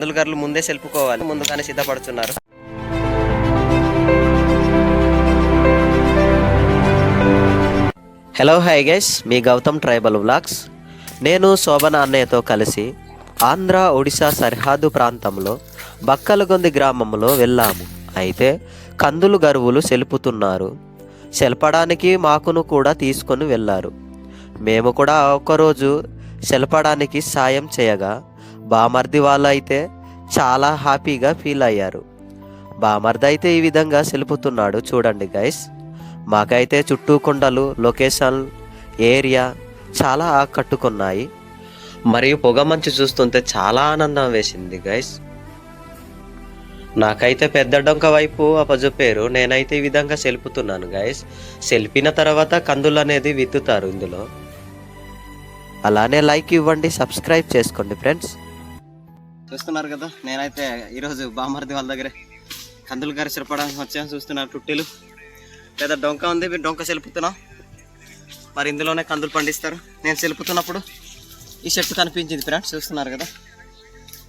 కందులు ముందే సెల్పుకోవాలి. ముందుగానే సిద్ధపడుతున్నారు. హలో హాయ్ గైస్ మీ గౌతమ్ ట్రైబల్ వ్లాగ్స్. నేను శోభన అన్నయ్యతో కలిసి ఆంధ్ర ఒడిశా సరిహద్దు ప్రాంతంలో బక్కలగొంది గ్రామంలో వెళ్ళాము. అయితే కందులు గరువులు సెలుపుతున్నారు. సెలపడానికి మాకును కూడా తీసుకొని వెళ్ళారు. మేము కూడా ఒకరోజు సెలపడానికి సాయం చేయగా బామర్ది వాళ్ళు అయితే చాలా హ్యాపీగా ఫీల్ అయ్యారు. బామర్ది అయితే ఈ విధంగా సెలుపుతున్నాడు. చూడండి గైస్ మాకైతే చుట్టూ కొండలు లొకేషన్ ఏరియా చాలా ఆకట్టుకున్నాయి మరియు పొగ మంచు చూస్తుంటే చాలా ఆనందం వేసింది గైస్ నాకైతే పెద్ద డొంక వైపు అప్పజొప్పారు నేనైతే ఈ విధంగా సెలుపుతున్నాను గైస్ సెల్పిన తర్వాత కందులు అనేది విత్తుతారు ఇందులో. అలానే లైక్ ఇవ్వండి సబ్స్క్రైబ్ చేసుకోండి ఫ్రెండ్స్ చూస్తున్నారు కదా. నేనైతే ఈరోజు బామర్ది వాళ్ళ దగ్గర కందులు గారి సిరపడానికి వచ్చాను చూస్తున్నారు టుట్టీలు లేదా డొంక ఉంది మీరు డొంక చెలుపుతున్నాం మరి ఇందులోనే కందులు పండిస్తారు. నేను చెలుపుతున్నప్పుడు ఈ చెట్టు కనిపించింది ఫ్రెండ్స్ చూస్తున్నారు కదా.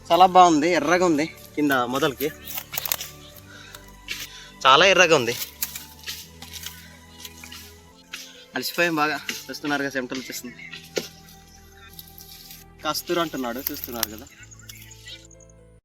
చాలా బాగుంది ఎర్రగా ఉంది కింద మొదలకి. చాలా ఎర్రగా ఉంది. అలసిపోయాం బాగా. చూస్తున్నారు కదా చెమటలు వచ్చేస్తుంది కస్తూరు అంటున్నాడు చూస్తున్నారు కదా.